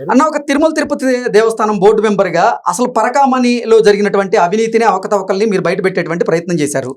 అన్న ఒక తిరుమల తిరుపతి దేవస్థానం బోర్డు మెంబర్గా అసలు పరకామణిలో జరిగినటువంటి అవినీతిని అవకతవకల్ని మీరు బయట పెట్టేటువంటి ప్రయత్నం చేశారు.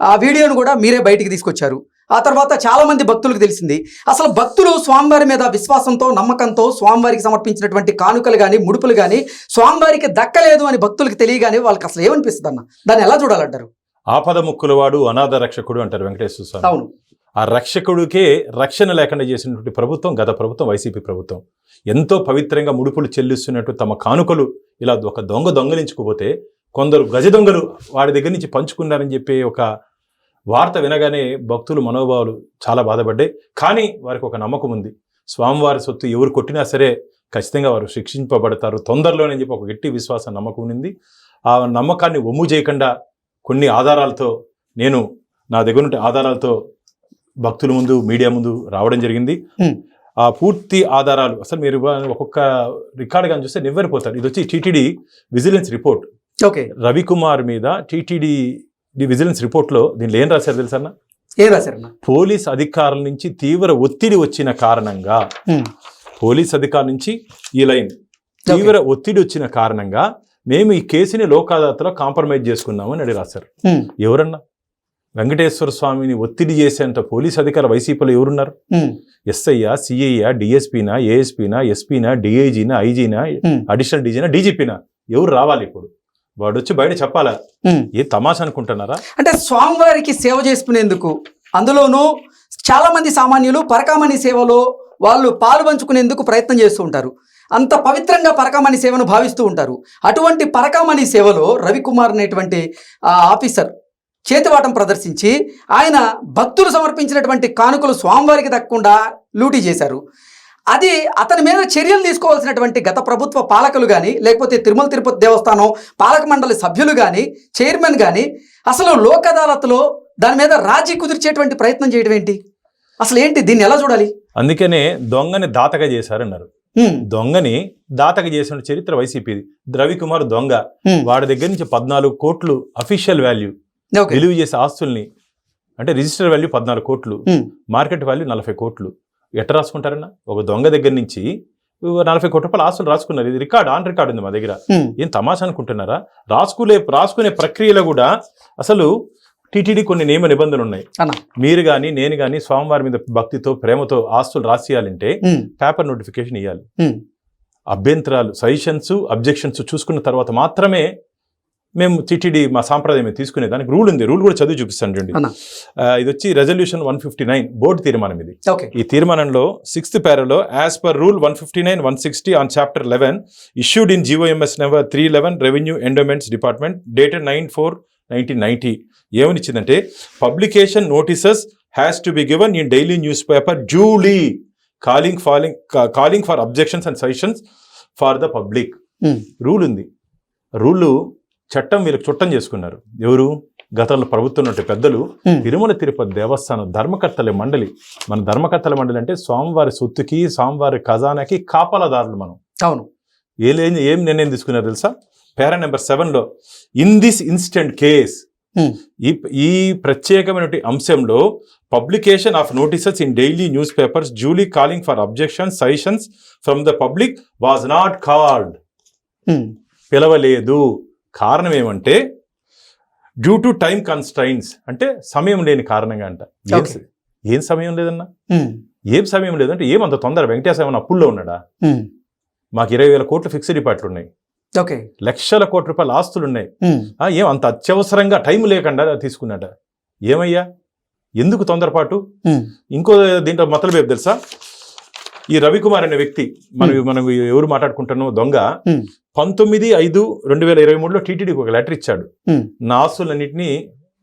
ఆ వీడియోను కూడా మీరే బయటికి తీసుకొచ్చారు. ఆ తర్వాత చాలా మంది భక్తులకు తెలిసింది అసలు భక్తులు స్వామివారి మీద విశ్వాసంతో నమ్మకంతో స్వామివారికి సమర్పించినటువంటి కానుకలు కానీ ముడుపులు కానీ స్వామివారికి దక్కలేదు అని భక్తులకు తెలియగానే వాళ్ళకి అసలు ఏమనిపిస్తుంది అన్న దాన్ని ఎలా చూడాలంటారు? ఆపద ముక్కులవాడు అనాథ రక్షకుడు అంటారు వెంకటేశ్వర స్వామి. అవును. ఆ రక్షకుడికే రక్షణ లేకుండా చేసినటువంటి ప్రభుత్వం గత ప్రభుత్వం వైసీపీ ప్రభుత్వం. ఎంతో పవిత్రంగా ముడుపులు చెల్లిస్తున్నట్టు తమ కానుకలు ఇలా ఒక దొంగ దొంగలించుకుపోతే కొందరు గజ దొంగలు వాడి దగ్గర నుంచి పంచుకున్నారని చెప్పే ఒక వార్త వినగానే భక్తులు మనోభావాలు చాలా బాధపడ్డాయి. కానీ వారికి ఒక నమ్మకం ఉంది. స్వామివారి సొత్తు ఎవరు కొట్టినా సరే ఖచ్చితంగా వారు శిక్షింపబడతారు. తొందరలోనే చెప్పి ఒక గట్టి విశ్వాసం నమ్మకం ఉంది ఆ నమ్మకాన్ని ఒమ్ము చేయకుండా కొన్ని ఆధారాలతో నేను నా దగ్గర ఉంటే ఆధారాలతో భక్తుల ముందు మీడియా ముందు రావడం జరిగింది. ఆ పూర్తి ఆధారాలు అసలు మీరు ఒక్కొక్క రికార్డ్ కానీ చూస్తే నివ్వరిపోతారు. ఇది వచ్చి TTD vigilance report. Okay. Ravikumar మీద టీటీడీ విజిలెన్స్ రిపోర్ట్లో దీనిలో ఏం రాశారు తెలుసా అన్న? ఏం రాశారన్న పోలీస్ అధికారుల నుంచి తీవ్ర ఒత్తిడి వచ్చిన కారణంగా పోలీస్ అధికారుల నుంచి ఈ లైన్ తీవ్ర ఒత్తిడి వచ్చిన కారణంగా మేము ఈ కేసుని లోక్ అదాలత్లో కాంప్రమైజ్ చేసుకున్నామని అడిగి రాశారు. ఎవరన్నా? వెంకటేశ్వర స్వామిని ఒత్తిడి చేసేంత పోలీస్ అధికార వైసీపీలో ఎవరున్నారు? ఎస్ఐయా సిఐయా డిఎస్పీనా ఏఎస్పీనా ఎస్పీనా డిఐజీనా ఐజీనా అడిషనల్ డీజీనా డీజీపీనా ఎవరు రావాలి ఇప్పుడు? వాడు వచ్చి బయట చెప్పాలా. ఏ తమాషా అనుకుంటున్నారా? అంటే స్వామివారికి సేవ చేసుకునేందుకు అందులోనూ చాలా మంది సామాన్యులు పరకామణి సేవలో వాళ్ళు పాలు పంచుకునేందుకు ప్రయత్నం చేస్తూ ఉంటారు. అంత పవిత్రంగా పరకామణి సేవను భావిస్తూ ఉంటారు. అటువంటి పరకామణి సేవలో రవికుమార్ అనేటువంటి ఆ ఆఫీసర్ చేతివాటం ప్రదర్శించి ఆయన భక్తులు సమర్పించినటువంటి కానుకలు స్వామివారికి దక్కకుండా లూటీ చేశారు. అది అతని మీద చర్యలు తీసుకోవాల్సినటువంటి గత ప్రభుత్వ పాలకులు కానీ లేకపోతే తిరుమల తిరుపతి దేవస్థానం పాలక మండలి సభ్యులు కానీ చైర్మన్ కానీ అసలు లోక్ అదాలత్లో దాని మీద రాజీ కుదిర్చేటువంటి ప్రయత్నం చేయడం ఏంటి? అసలు ఏంటి? దీన్ని ఎలా చూడాలి? అందుకనే దొంగని దాతగా చేశారన్నారు. దొంగని దాతగా చేసిన చరిత్ర వైసీపీది. రవికుమార్ దొంగ. వాడి దగ్గర నుంచి పద్నాలుగు కోట్లు అఫీషియల్ వాల్యూ. విలువ చేసే ఆస్తుల్ని అంటే రిజిస్టర్ వాల్యూ పద్నాలుగు కోట్లు మార్కెట్ వాల్యూ నలభై కోట్లు. ఎట్ట రాసుకుంటారన్నా? ఒక దొంగ దగ్గర నుంచి నలభై కోట్ల రూపాయల ఆస్తులు రాసుకున్నారు. ఇది రికార్డ్ ఆన్ రికార్డ్ ఉంది మా దగ్గర. ఏం తమాషా అనుకుంటున్నారా? రాసుకునే రాసుకునే ప్రక్రియలో కూడా అసలు టీటీడీ కొన్ని నియమ నిబంధనలు ఉన్నాయి. మీరు కానీ నేను కానీ స్వామివారి మీద భక్తితో ప్రేమతో ఆస్తులు రాసియాలంటే పేపర్ నోటిఫికేషన్ ఇవ్వాలి అభ్యంతరాలు సజెషన్స్ అబ్జెక్షన్స్ చూసుకున్న తర్వాత మాత్రమే మేము టీటీడీ మా సాంప్రదాయం తీసుకునే దానికి రూల్ ఉంది. రూల్ కూడా చదివి చూపిస్తాను చూడండి. ఇది వచ్చి resolution one fifty nine board తీర్మానం ఇది. ఈ తీర్మానంలో sixth పేరాలో as per rule one fifty nine one sixty on chapter eleven issued in GOMS number three eleven revenue endowments department dated nine four nineteen ninety ఏమనిచ్చిందంటే publication notices has to be given in daily news paper duly calling falling calling for objections and suggestions for the public rule ఉంది. Rule చట్టం వీళ్ళకి చుట్టం చేసుకున్నారు. ఎవరు? గతంలో ప్రభుత్వం పెద్దలు తిరుమల తిరుపతి దేవస్థానం ధర్మకర్తల మండలి. మన ధర్మకర్తల మండలి అంటే స్వామివారి సొత్తుకి స్వామివారి ఖజానాకి కాపలాదారులు మనం. అవును. ఏ ఏం ఏం నిర్ణయం తీసుకున్నారు తెలుసా? పేరా నెంబర్ సెవెన్లో ఇన్ దిస్ ఇన్స్టెంట్ కేస్ ఈ ఈ ప్రత్యేకమైన అంశంలో publication of notices in daily news papers duly calling for objections suggestions from the public was not called. పిలవలేదు. కారణం ఏమంటే డ్యూ టు టైం కన్స్ట్రైన్స్ అంటే సమయం లేని కారణంగా అంట. ఏం ఏం సమయం లేదన్నా? హ్మ్, ఏం సమయం లేదంటే ఏమంత తొందర? వెంకటేశ్వర ఏమన్నా అప్పుల్లో ఉన్నాడా? హ్మ్, మాకు ఇరవై వేల కోట్లు ఫిక్స్డ్ డిపాజిట్లు ఉన్నాయి. ఓకే లక్షల కోట్ల రూపాయల ఆస్తులు ఉన్నాయి. ఆ, ఏం అంత అత్యవసరంగా టైం లేకుండా తీసుకున్నాడా? ఏమయ్యా? ఎందుకు తొందరపాటు? ఇంకో దీంట్లో మతలబేపు తెలుసా? ఈ రవికుమార్ అనే వ్యక్తి మనం మనం ఎవరు మాట్లాడుకుంటున్నామో దొంగ హ్మ్, పంతొమ్మిది ఐదు రెండు వేల ఇరవై మూడులో టీటీడీకి ఒక లెటర్ ఇచ్చాడు. హ్మ్. నా ఆస్తులన్నింటినీ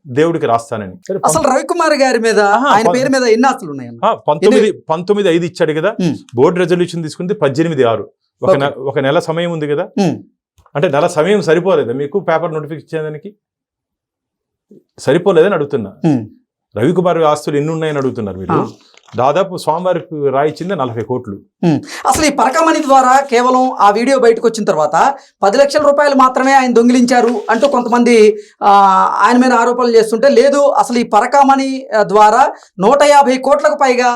దేవుడికి రాస్తానని. అసలు రవికుమార్ గారి మీద ఆయన పేరు మీద ఎన్ని ఆస్తులు ఉన్నాయన్న? ఆ, పంతొమ్మిది పంతొమ్మిది ఐదు ఇచ్చాడు కదా. బోర్డు రెజల్యూషన్ తీసుకుంది పద్దెనిమిది ఆరు. ఒక ఒక నెల సమయం ఉంది కదా. అంటే నెల సమయం సరిపోలేదా? మీకు పేపర్ నోటిఫికేషన్ ఇచ్చేదానికి? సరిపోలేదని అడుగుతున్నా. రవికుమార్ ఆస్తులు ఎన్ని ఉన్నాయని అడుగుతున్నారు మీరు. దాదాపు స్వామివారికి రాయిచ్చింది నలభై కోట్లు. అసలు ఈ పరకమణి ద్వారా కేవలం ఆ వీడియో బయటకు వచ్చిన తర్వాత పది లక్షల రూపాయలు మాత్రమే ఆయన దొంగిలించారు అంటూ కొంతమంది ఆయన మీద ఆరోపణలు చేస్తుంటే లేదు అసలు ఈ పరకామణి ద్వారా నూట యాభై కోట్లకు పైగా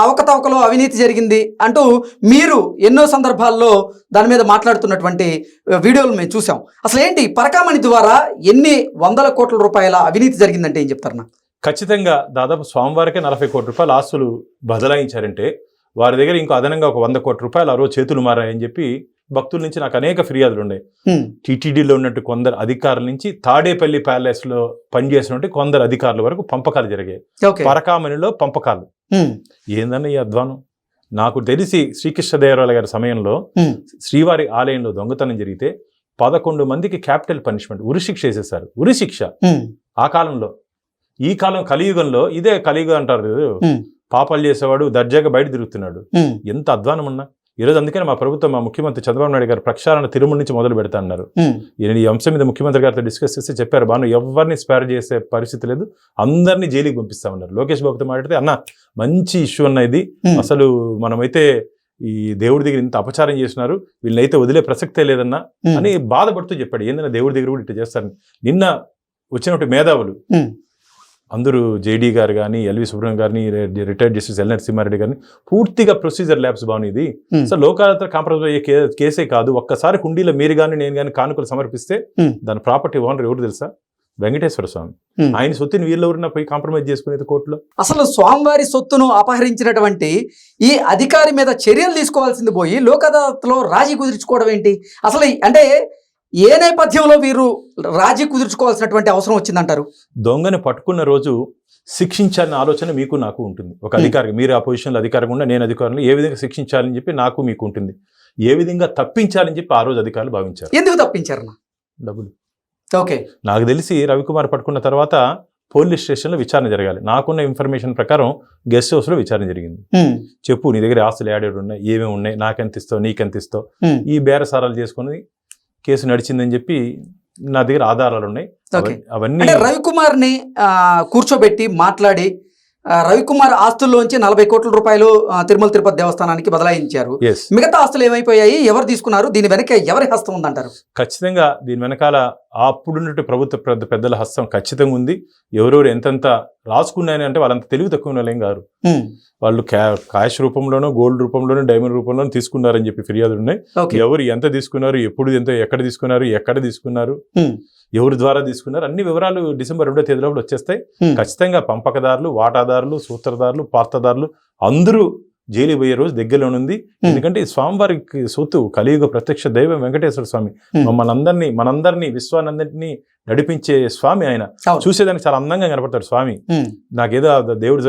అవకతవకలో అవినీతి జరిగింది అంటూ మీరు ఎన్నో సందర్భాల్లో దాని మీద మాట్లాడుతున్నటువంటి వీడియోలు మేము చూసాం అసలు ఏంటి పరకామణి ద్వారా ఎన్ని వందల కోట్ల రూపాయల అవినీతి జరిగిందంటే ఏం చెప్తారు నాకు ఖచ్చితంగా దాదాపు స్వామివారికే నలభై కోట్ల రూపాయల ఆస్తులు బదలాయించారంటే వారి దగ్గర ఇంకో అదనంగా ఒక వంద కోట్ల రూపాయలు ఆ రోజు చేతులు మారాయని చెప్పి భక్తుల నుంచి నాకు అనేక ఫిర్యాదులు ఉన్నాయి. టీటీడీలో ఉన్నట్టు కొందరు అధికారుల నుంచి తాడేపల్లి ప్యాలెస్లో పనిచేసినట్టు కొందరు అధికారుల వరకు పంపకాలు జరిగాయి. పరకామణిలో పంపకాలు. ఏందన్న ఈ అధ్వానం? నాకు తెలిసి శ్రీకృష్ణదేవరాయల గారి సమయంలో శ్రీవారి ఆలయంలో దొంగతనం జరిగితే పదకొండు మందికి క్యాపిటల్ పనిష్మెంట్ ఉరిశిక్ష వేసేసారు ఉరిశిక్ష. ఆ కాలంలో ఈ కాలం కలియుగంలో ఇదే కలియుగం అంటారు పాపాలు చేసేవాడు దర్జాగా బయట తిరుగుతున్నాడు. ఎంత అధ్వానం ఉన్నా ఈరోజు అందుకని మా ప్రభుత్వం మా ముఖ్యమంత్రి చంద్రబాబు నాయుడు గారు ప్రక్షాళన తిరుమల నుంచి మొదలు పెడతా అన్నారు. ఈయన ఈ అంశం మీద ముఖ్యమంత్రి గారితో డిస్కస్ చేస్తే చెప్పారు బాను ఎవరిని స్పేర్ చేసే పరిస్థితి లేదు. అందరినీ జైలుకి పంపిస్తా ఉన్నారు లోకేష్ బాబుతో మాట్లాడితే అన్న మంచి ఇష్యూ అన్న ఇది. అసలు మనమైతే ఈ దేవుడి దగ్గర ఇంత అపచారం చేసినారు. వీళ్ళనైతే వదిలే ప్రసక్తే లేదన్నా. అని బాధపడుతూ చెప్పాడు. ఏందన్నా దేవుడి దగ్గర కూడా ఇట్లా చేస్తారని. నిన్న వచ్చినట్టు మేధావులు. అందరూ జేడీ గారు కానీ ఎల్వి సుబ్రహ్మణ్యం గారిని రిటైర్డ్ జస్టిస్ ఎల్ నరసింహారెడ్డి గారిని పూర్తిగా ప్రొసీజర్ ల్యాబ్స్ బాగుంది ఇది. సో లోకాలతో కాంప్రమైజ్ అయ్యే కేసే కాదు ఒక్కసారి హుండీలో మీరు కానీ నేను కానీ కానుకలు సమర్పిస్తే. దాని ప్రాపర్టీ ఓనర్ ఎవరు తెలుసా వెంకటేశ్వర స్వామి. ఆయన సొత్తుని వీళ్ళెవరన్నా పోయి కాంప్రమైజ్ చేసుకునేది కోర్టులో అసలు స్వామివారి సొత్తును అపహరించినటువంటి ఈ అధికారి మీద చర్యలు తీసుకోవాల్సింది పోయి లోక్ అదాలత్లో రాజీ కుదుర్చుకోవడం ఏంటి అసలు అంటే ఏ నేపథ్యంలో వీరు రాజీ కుదుర్చుకోవాల్సినటువంటి అవసరం వచ్చిందంటారు? దొంగని పట్టుకున్న రోజు శిక్షించాలన్న ఆలోచన మీకు నాకు ఉంటుంది. ఒక అధికారి మీరు ఆ పొజిషన్లో అధికారంగా ఉండే నేను అధికారులు ఏ విధంగా శిక్షించాలని చెప్పి నాకు మీకు ఉంటుంది. ఏ విధంగా తప్పించాలని చెప్పి ఆ రోజు అధికారులు భావించారు. ఎందుకు తప్పించారన్న? డబ్బులు. ఓకే. నాకు తెలిసి రవికుమార్ పట్టుకున్న తర్వాత పోలీస్ స్టేషన్లో విచారణ జరగాలి. నాకున్న ఇన్ఫర్మేషన్ ప్రకారం గెస్ట్ హౌస్లో విచారణ జరిగింది. హ్మ్, చెప్పు నీ దగ్గర ఆస్తులు యాడేడు ఉన్నాయి ఏమేమి ఉన్నాయి నాకెంత ఇస్తావు నీకెంత ఇస్తావు? హ్మ్, ఈ బేరసారాలు చేసుకుని కేసు నడిచిందని చెప్పి నా దగ్గర ఆధారాలు ఉన్నాయి. అవన్నీ రవికుమార్ని కూర్చోబెట్టి మాట్లాడి రవికుమార్ ఆస్తుల్లోంచి నలభై కోట్ల రూపాయలు తిరుమల తిరుపతి దేవస్థానానికి బదలాయించారు. మిగతా ఆస్తులు ఏమైపోయాయి? ఎవరు తీసుకున్నారు? దీని వెనక ఎవరి హస్తం ఉందంటారు? ఖచ్చితంగా దీని వెనకాల అప్పుడున్నట్టు ప్రభుత్వ పెద్ద పెద్దల హస్తం ఖచ్చితంగా ఉంది. ఎవరెవరు ఎంతెంత రాసుకున్నాయని అంటే వాళ్ళంత తెలివి తక్కువ వాళ్ళేం కాదు వాళ్ళు క్యా క్యాష్ రూపంలోనో గోల్డ్ రూపంలోనో డైమండ్ రూపంలోనో తీసుకున్నారని చెప్పి ఫిర్యాదులు ఉన్నాయి. ఎవరు ఎంత తీసుకున్నారు ఎప్పుడు ఎంత ఎక్కడ తీసుకున్నారు ఎక్కడ తీసుకున్నారు ఎవరి ద్వారా తీసుకున్నారు అన్ని వివరాలు డిసెంబర్ రెండో తేదీ లోపల వచ్చేస్తాయి. ఖచ్చితంగా పంపకదారులు వాటాదారులు సూత్రధారులు పార్తదారులు అందరూ జైలు పోయే రోజు దగ్గరలోనుంది. ఎందుకంటే స్వామివారికి సొత్తు కలియుగ ప్రత్యక్ష దైవం వెంకటేశ్వర స్వామి. మమ్మల్ని అందరినీ మనందరినీ విశ్వానందరినీ నడిపించే స్వామి ఆయన. చూసేదానికి చాలా అందంగా కనపడతాడు స్వామి. నాకేదో దేవుడు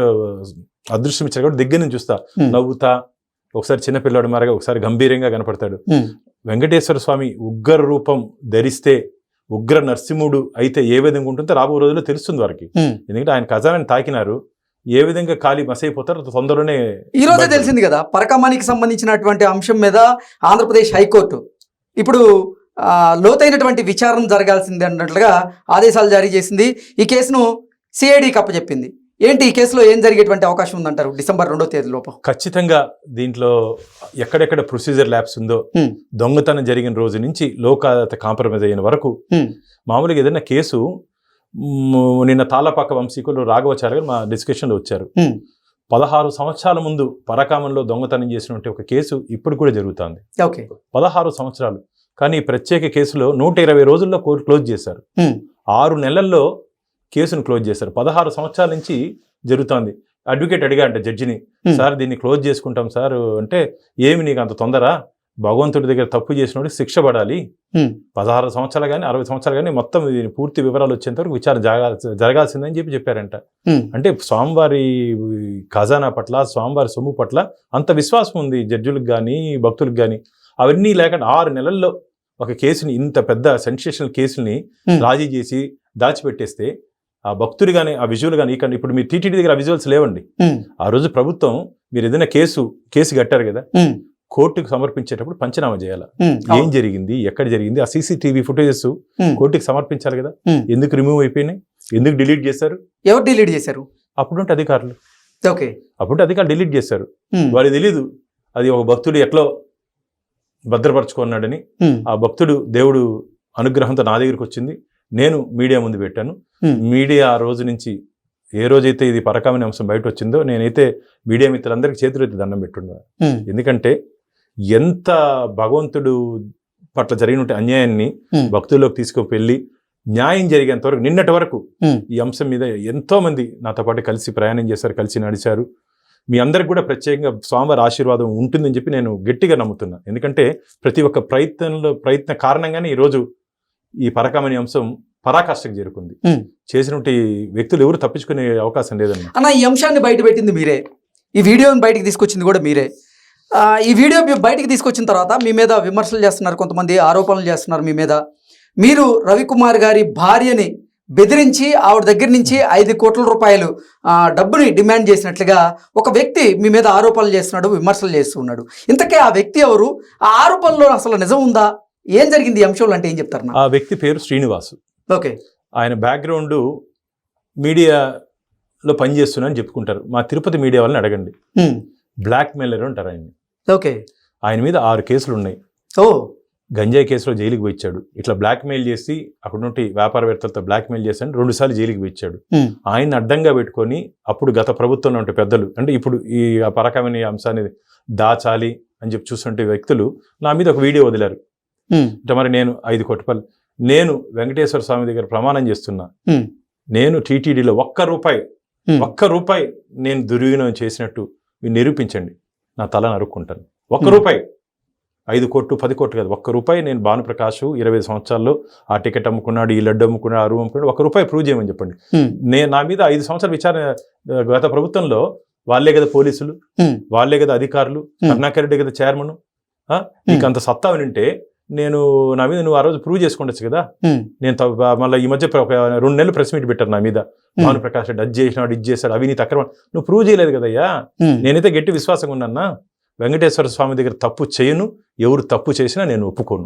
అదృష్టం ఇచ్చాడు కాబట్టి దగ్గర నుంచి చూస్తా. నవ్వుతా. ఒకసారి చిన్నపిల్లాడు మారగా ఒకసారి గంభీరంగా కనపడతాడు. వెంకటేశ్వర స్వామి ఉగ్ర రూపం ధరిస్తే ఉగ్ర నరసింహుడు అయితే ఏ విధంగా ఉంటుందో రాబో రోజుల్లో తెలుస్తుంది వారికి. ఎందుకంటే ఆయన ఖజానాన్ని తాకినారు. ఏ విధంగా ఖాళీ మసైపోతారో తొందరలోనే ఈ రోజే తెలిసింది కదా పరకమానికి సంబంధించినటువంటి అంశం మీద ఆంధ్రప్రదేశ్ హైకోర్టు ఇప్పుడు లోతైనటువంటి విచారణ జరగాల్సింది అన్నట్లుగా ఆదేశాలు జారీ చేసింది ఈ కేసును సిఐడికి అప్పచెప్పింది ఏంటి ఈ కేసులో ఏం జరిగేటువంటి అవకాశం ఉందంటారు డిసెంబర్ రెండో తేదీ లోపు ఖచ్చితంగా దీంట్లో ఎక్కడెక్కడ ప్రొసీజర్ ల్యాబ్స్ ఉందో. దొంగతనం జరిగిన రోజు నుంచి లోకాదత కాంప్రమైజ్ అయిన వరకు. మామూలుగా ఏదైనా కేసు నిన్న తాళపాక వంశీకులు రాఘవచారి గారు మా డిస్కషన్లో వచ్చారు. పదహారు సంవత్సరాల ముందు పరకామంలో దొంగతనం చేసినటువంటి ఒక కేసు ఇప్పుడు కూడా జరుగుతోంది. ఓకే. పదహారు సంవత్సరాలు. కానీ ఈ ప్రత్యేక కేసులో నూట ఇరవై రోజుల్లో కోర్టు క్లోజ్ చేశారు. ఆరు నెలల్లో కేసును క్లోజ్ చేశారు. పదహారు సంవత్సరాల నుంచి జరుగుతోంది. అడ్వకేట్ అడిగా అంటే జడ్జిని. సార్ దీన్ని క్లోజ్ చేసుకుంటాం సార్ అంటే ఏమి నీకు అంత తొందర? భగవంతుడి దగ్గర తప్పు చేసినోడికి శిక్ష పడాలి. పదహారు సంవత్సరాలు కానీ అరవై సంవత్సరాలు కానీ మొత్తం దీని పూర్తి వివరాలు వచ్చేంత వరకు విచారణ జరగాల్సి జరగాల్సిందని చెప్పి చెప్పారంట. అంటే స్వామివారి ఖజానా పట్ల స్వామివారి సొమ్ము పట్ల అంత విశ్వాసం ఉంది జడ్జులకు కానీ భక్తులకు కానీ అవన్నీ లేకుండా ఆరు నెలల్లో ఒక కేసుని ఇంత పెద్ద సెన్సేషనల్ కేసుని. రాజీ చేసి దాచిపెట్టేస్తే ఆ భక్తుడు కానీ ఆ విజువల్ కానీ ఇక్కడ ఇప్పుడు మీ టీటీడీ దగ్గర ఆ విజువల్స్ లేవండి. ఆ రోజు ప్రభుత్వం మీరు ఏదైనా కేసు కేసు కట్టారు కదా. కోర్టుకు సమర్పించేటప్పుడు పంచనామా చేయాలి. ఏం జరిగింది? ఎక్కడ జరిగింది? ఆ సీసీటీవీ ఫుటేజెస్. కోర్టుకి సమర్పించాలి కదా. ఎందుకు రిమూవ్ అయిపోయినాయి? ఎందుకు డిలీట్ చేశారు? ఎవరు డిలీట్ చేశారు? అప్పుడుంటే అధికారులు. ఓకే. అప్పుడు అధికారులు డిలీట్ చేశారు. వారికి తెలియదు అది ఒక భక్తుడు ఎట్లో భద్రపరచుకున్నాడని. ఆ భక్తుడు దేవుడు అనుగ్రహంతో నా దగ్గరికి వచ్చింది. నేను మీడియా ముందు పెట్టాను. మీడియా ఆ రోజు నుంచి ఏ రోజైతే ఇది పరకామని అంశం బయట వచ్చిందో నేనైతే మీడియా మిత్రులందరికీ చేతులెత్తి దండం పెట్టున్నా ఉమ్, ఎందుకంటే ఎంత భగవంతుడు పట్ల జరిగిన అన్యాయాన్ని భక్తుల్లోకి తీసుకువెళ్ళి న్యాయం జరిగేంత వరకు నిన్నటి వరకు. ఈ అంశం మీద ఎంతో మంది నాతో పాటు కలిసి ప్రయాణం చేశారు కలిసి నడిచారు. మీ అందరికి కూడా ప్రత్యేకంగా స్వామివారి ఆశీర్వాదం ఉంటుందని చెప్పి నేను గట్టిగా నమ్ముతున్నా. ఎందుకంటే ప్రతి ఒక్క ప్రయత్నంలో ప్రయత్న కారణంగానే ఈరోజు ఈ పరకామణి అంశం పరాకాష్ఠకు చేరుకుంది. చేసినటువంటి వ్యక్తులు ఎవరు తప్పించుకునే అవకాశం లేదన్న అన్న ఈ అంశాన్ని బయట పెట్టింది మీరే. ఈ వీడియోని బయటికి తీసుకొచ్చింది కూడా మీరే. ఈ వీడియో మీ బయటికి తీసుకొచ్చిన తర్వాత మీ మీద విమర్శలు చేస్తున్నారు కొంతమంది ఆరోపణలు చేస్తున్నారు మీ మీద. మీరు రవికుమార్ గారి భార్యని బెదిరించి ఆవిడ దగ్గర నుంచి ఐదు కోట్ల రూపాయలు డబ్బుని డిమాండ్ చేసినట్లుగా ఒక వ్యక్తి మీ మీద ఆరోపణలు చేస్తున్నాడు విమర్శలు చేస్తున్నాడు ఇంతకే ఆ వ్యక్తి ఎవరు? ఆ ఆరోపణలో అసలు నిజం ఉందా? ఏం జరిగింది? ఈ అంశంలో అంటే ఏం చెప్తారు ఆ వ్యక్తి పేరు శ్రీనివాసు. ఓకే. ఆయన బ్యాక్గ్రౌండ్ మీడియాలో పనిచేస్తున్నానని చెప్పుకుంటారు. మా తిరుపతి మీడియా వాళ్ళని అడగండి. బ్లాక్ మెయిలర్ అంటారు ఆయన ఓకే. ఆయన మీద ఆరు కేసులు ఉన్నాయి. ఓ. గంజాయి కేసులో జైలుకి పోయిచ్చాడు. ఇట్లా బ్లాక్ మెయిల్ చేసి అక్కడ నుండి వ్యాపారవేత్తలతో బ్లాక్ మెయిల్ చేశాడు. రెండు సార్లు జైలుకి పోయిచ్చాడు. ఆయన అడ్డంగా పెట్టుకొని అప్పుడు గత ప్రభుత్వంలో ఉంటే పెద్దలు అంటే ఇప్పుడు ఈ పరకమైన అంశాన్ని దాచాలి అని చెప్పి చూస్తుంటే వ్యక్తులు నా మీద ఒక వీడియో వదిలారు. అంటే మరి నేను ఐదు కోటిపల్లి నేను వెంకటేశ్వర స్వామి దగ్గర ప్రమాణం చేస్తున్నా. నేను టీటీడీలో ఒక్క రూపాయి. ఒక్క రూపాయి నేను దుర్వినియోగం చేసినట్టు నిరూపించండి. నా తల నరుక్కుంటాను ఒక్క. రూపాయి. ఐదు కోట్లు పది కోట్లు కాదు. ఒక్క రూపాయి నేను భానుప్రకాష్ ఇరవై సంవత్సరాల్లో ఆ టికెట్ అమ్ముకున్నాడు ఈ లడ్డు అమ్ముకున్నాడు ఆ రూమ్ అమ్ముకున్నాడు. ఒక రూపాయి ప్రూవ్ చేయమని చెప్పండి. నేను నా మీద ఐదు సంవత్సరాల విచారణ గత ప్రభుత్వంలో వాళ్ళే కదా పోలీసులు వాళ్ళే కదా అధికారులు. కరుణాకర్ రెడ్డి కదా చైర్మన్ నీకు అంత సత్తా ఉంటే నేను నా మీద నువ్వు ఆ రోజు ప్రూవ్ చేసుకుండొచ్చు కదా? నేను మళ్ళీ ఈ మధ్య ఒక రెండు నెలలు ప్రెస్ మీట్ పెట్టారు నా మీద. ఉమ్, భానుప్రకాష్ రెడ్డి అది చేసినాడు ఇది చేశాడు అవి నీ తక్కువ నువ్వు ప్రూవ్ చేయలేదు కదయ్యా. నేనైతే గట్టి విశ్వాసంగా ఉన్నానా? వెంకటేశ్వర స్వామి దగ్గర తప్పు చేయను ఎవరు తప్పు చేసినా నేను ఒప్పుకోను.